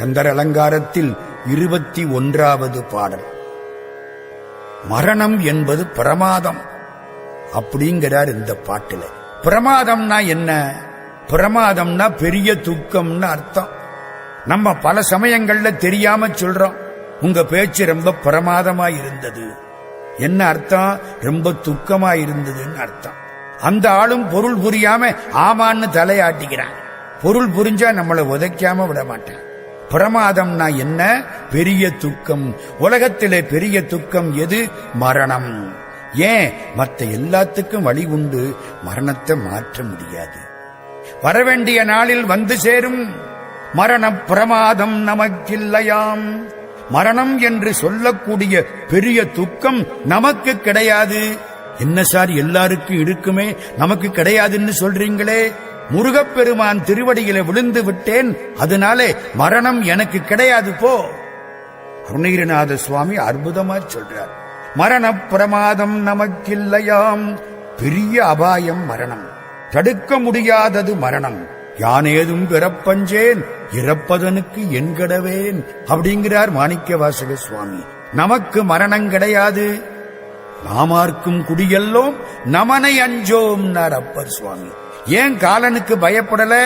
கந்தர் அலங்காரத்தில் இருபத்தி ஒன்றாவது பாடல். மரணம் என்பது பிரமாதம் அப்படிங்கிறார் இந்த பாட்டில். பிரமாதம்னா என்ன? பிரமாதம்னா பெரிய துக்கம்னு அர்த்தம். நம்ம பல சமயங்கள்ல தெரியாம சொல்றோம். உங்க பேச்சு ரொம்ப பிரமாதமா இருந்தது. என்ன அர்த்தம்? ரொம்ப துக்கமா இருந்ததுன்னு அர்த்தம். அந்த ஆளும் பொருள் புரியாம ஆமான்னு தலையாட்டிக்கிறான். பொருள் புரிஞ்சா நம்மளை உதைக்காம விட மாட்டான். பிரமாதம்னா என்ன? பெரிய துக்கம். உலகத்திலே பெரிய துக்கம் எது? மரணம். ஏன்? மற்ற எல்லாத்துக்கும் வழி உண்டு. மரணத்தை மாற்ற முடியாது. வரவேண்டிய நாளில் வந்து சேரும். மரண பிரமாதம் நமக்கில்லையாம். மரணம் என்று சொல்லக்கூடிய பெரிய துக்கம் நமக்கு கிடையாது. என்ன சார் எல்லாருக்கும் இருக்குமே? நமக்கு கிடையாதுன்னு சொல்றீங்களே? முருகப்பெருமான் திருவடியில விழுந்து விட்டேன். அதனாலே மரணம் எனக்கு கிடையாது போ. அருணகிரிநாத சுவாமி அற்புதமா சொல்றார். மரண பிரமாதம் நமக்கில்லையாம். பெரிய அபாயம் மரணம். தடுக்க முடியாதது மரணம். யானேதும் பிறப்பஞ்சேன். இறப்பதனுக்கு என்கடவேன் அப்படிங்கிறார் மாணிக்க வாசக சுவாமி. நமக்கு மரணம் கிடையாது. நாமார்க்கும் குடியெல்லோம் நமனை அஞ்சோம் அப்பர் சுவாமி. ஏன் காலனுக்கு பயப்படல?